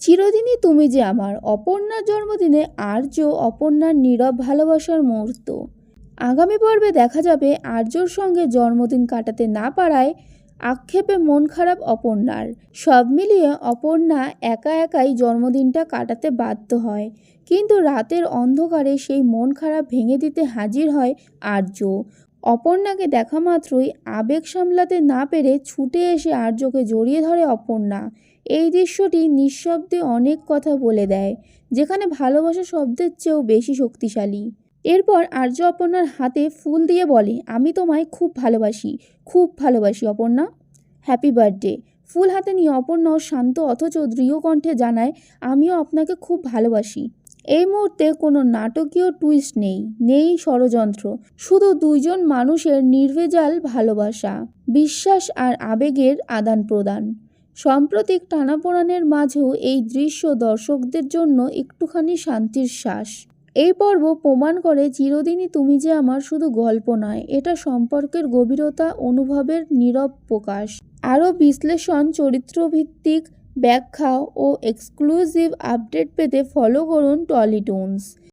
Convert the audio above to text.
চিরদিনই তুমি যে আমার অপর্ণার জন্মদিনে আর্য অপর্ণার নীরব ভালোবাসার মুহূর্ত। আগামী পর্বে দেখা যাবে আর্যর সঙ্গে জন্মদিন কাটাতে না পারায় আক্ষেপে মন খারাপ অপর্ণার। সব মিলিয়ে অপর্ণা একা একাই জন্মদিনটা কাটাতে বাধ্য হয়। কিন্তু রাতের অন্ধকারে সেই মন খারাপ ভেঙে দিতে হাজির হয় আর্য। অপর্ণাকে দেখা মাত্রই আবেগ সামলাতে না পেরে ছুটে এসে আর্যকে জড়িয়ে ধরে অপর্ণা। এই দৃশ্যটি নিঃশব্দে অনেক কথা বলে দেয়, যেখানে ভালোবাসা শব্দের চেয়েও বেশি শক্তিশালী। এরপর আর্য অপর্ণার হাতে ফুল দিয়ে বলে, আমি তোমায় খুব ভালোবাসি খুব ভালোবাসি অপর্ণা। হ্যাপি বার্থডে ফুল হাতে নিয়ে অপর্ণাও শান্ত অথচ দৃঢ় কণ্ঠে জানায়, আমিও আপনাকে খুব ভালোবাসি। এই মুহূর্তে কোনো নাটকীয় টুইস্ট নেই নেই ষড়যন্ত্র, শুধু দুইজন মানুষের নির্ভেজাল ভালোবাসা, বিশ্বাস আর আবেগের আদান প্রদান। সাম্প্রতিক টানাপোড়ানের মাঝেও এই দৃশ্য দর্শকদের জন্য একটুখানি শান্তির শ্বাস। এই পর্ব প্রমাণ করে, চিরদিনই তুমি যে আমার শুধু গল্প নয়, এটা সম্পর্কের গভীরতা, অনুভবের নীরব প্রকাশ, আরও বিশ্লেষণ, চরিত্রভিত্তিক ব্যাখ্যা ও এক্সক্লুসিভ আপডেট পেতে ফলো করুন টলিটুনস